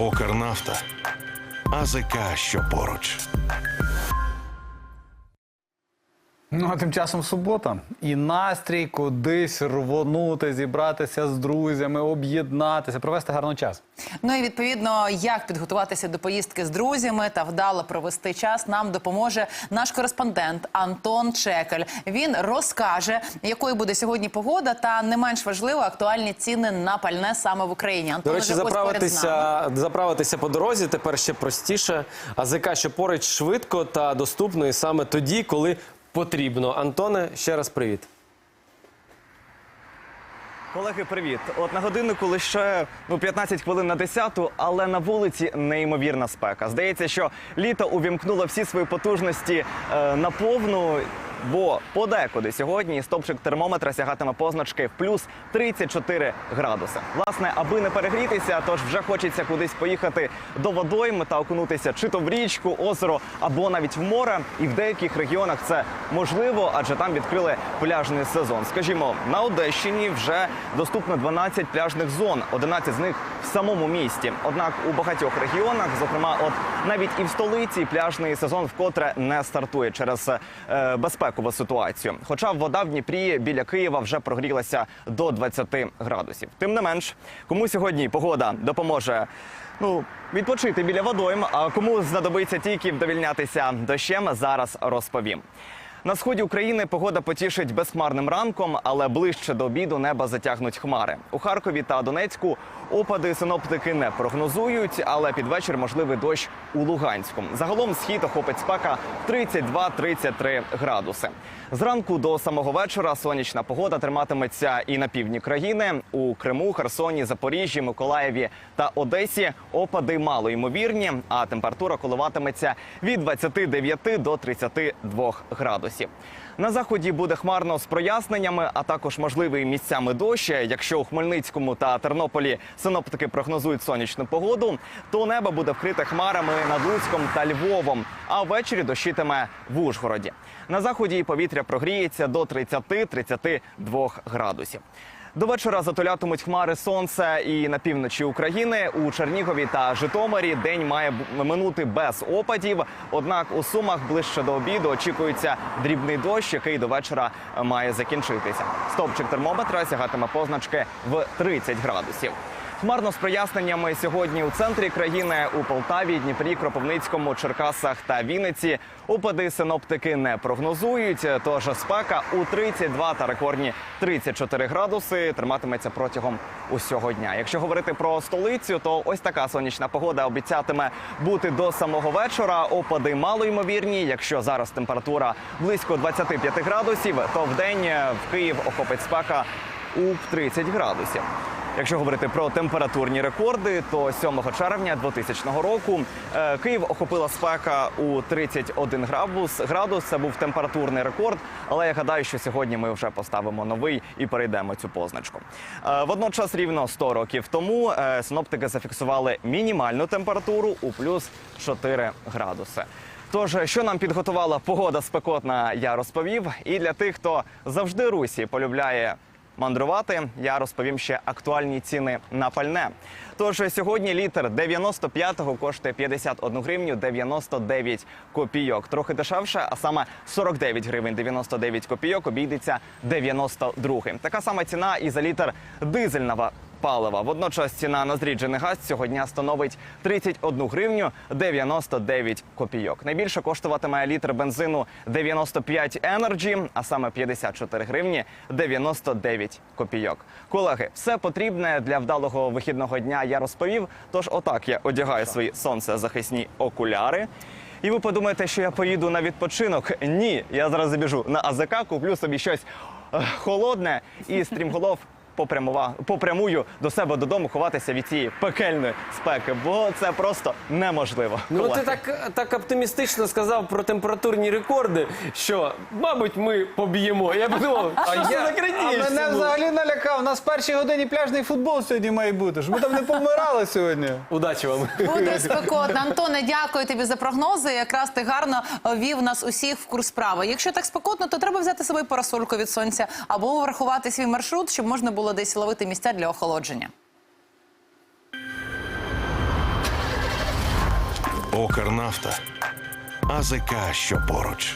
Укрнафта. АЗК, що поруч. Ну а тим часом субота. І настрій кудись рвонути, зібратися з друзями, об'єднатися, провести гарний час. Ну і відповідно, як підготуватися до поїздки з друзями та вдало провести час, нам допоможе наш кореспондент Антон Чекель. Він розкаже, якою буде сьогодні погода, та не менш важливо актуальні ціни на пальне саме в Україні. Антон До речі, заправитися, заправитися по дорозі тепер ще простіше. АЗК, що поруч швидко та доступно, і саме тоді, коли потрібно. Антоне, ще раз привіт. Колеги, привіт! От на годиннику лише ну 15 хвилин на 10, але на вулиці неймовірна спека. Здається, що літо увімкнуло всі свої потужності е, на повну. Бо подекуди сьогодні стопчик термометра сягатиме позначки плюс 34 градуси. Власне, аби не перегрітися, тож вже хочеться кудись поїхати до водойми та окунутися чи то в річку, озеро або навіть в море. І в деяких регіонах це можливо, адже там відкрили пляжний сезон. Скажімо, на Одещині вже доступно 12 пляжних зон, 11 з них в самому місті. Однак у багатьох регіонах, зокрема, от навіть і в столиці, пляжний сезон вкотре не стартує через е, безпекову ситуацію. Хоча вода в Дніпрі біля Києва вже прогрілася до 20 градусів. Тим не менш, кому сьогодні погода допоможе. Ну, відпочити біля водойм, а кому знадобиться тільки вдовільнятися дощем, зараз розповім. На сході України погода потішить безхмарним ранком, але ближче до обіду неба затягнуть хмари. У Харкові та Донецьку опади синоптики не прогнозують, але під вечір можливий дощ у Луганську. Загалом схід охопить спека 32-33 градуси. Зранку до самого вечора сонячна погода триматиметься і на півдні країни. У Криму, Херсоні, Запоріжжі, Миколаєві та Одесі опади мало ймовірні, а температура коливатиметься від 29 до 32 градусів. На заході буде хмарно з проясненнями, а також можливий місцями дощ. Якщо у Хмельницькому та Тернополі синоптики прогнозують сонячну погоду, то небо буде вкрите хмарами над Луцьком та Львовом. А ввечері дощитиме в Ужгороді. На заході повітря прогріється до 30-32 градусів. До вечора затулятимуть хмари сонце і на півночі України у Чернігові та Житомирі день має минути без опадів. Однак у Сумах ближче до обіду очікується дрібний дощ, який до вечора має закінчитися. Стовпчик термометра сягатиме позначки в 30 градусів. Хмарно з проясненнями сьогодні у центрі країни у Полтаві, Дніпрі, Кропивницькому, Черкасах та Вінниці. Опади синоптики не прогнозують. Тож спека у 32 та рекордні 34 градуси триматиметься протягом усього дня. Якщо говорити про столицю, то ось така сонячна погода обіцятиме бути до самого вечора. Опади мало ймовірні. Якщо зараз температура близько 25 градусів, то в день в Київ охопить спека у 30 градусів. Якщо говорити про температурні рекорди, то 7 червня 2000 року е, Київ охопила спека у 31 градус. Градус це був температурний рекорд. Але я гадаю, що сьогодні ми вже поставимо новий і перейдемо цю позначку. Е, Водночас, рівно 100 років тому е, синоптики зафіксували мінімальну температуру у плюс 4 градуси. Тож, що нам підготувала погода спекотна, я розповів. І для тих, хто завжди русі полюбляє мандрувати, я розповім ще актуальні ціни на пальне. Тож сьогодні літр 95-го коштує 51 гривню 99 копійок. Трохи дешевше, а саме 49 гривень 99 копійок обійдеться 92-м. Така сама ціна і за літр дизельного палива. Водночас ціна на зріджений газ цього дня становить 31 гривню 99 копійок. Найбільше коштуватиме літр бензину 95 Energy, а саме 54 гривні 99 копійок. Колеги, все потрібне для вдалого вихідного дня я розповів. Тож, отак я одягаю свої сонцезахисні окуляри. І ви подумаєте, що я поїду на відпочинок? Ні, я зараз забіжу на АЗК, куплю собі щось е, холодне і стрімголов попрямува, попрямую до себе додому ховатися від цієї пекельної спеки, бо це просто неможливо. Ну ти так, так оптимістично сказав про температурні рекорди, що, мабуть, ми поб'ємо. Я подумав, А, що я, за а крадіжці мене взагалі налякав. У нас в першій годині пляжний футбол сьогодні має бути. Щоб ми там не помирали сьогодні. Удачі вам. Буде спекотно. Антоне, дякую тобі за прогнози. Якраз ти гарно вів нас усіх в курс справи. Якщо так спекотно, то треба взяти з собою парасольку від сонця або врахувати свій маршрут, щоб можна було було десь ловити місця для охолодження. Окарнафта. АЗК що поруч.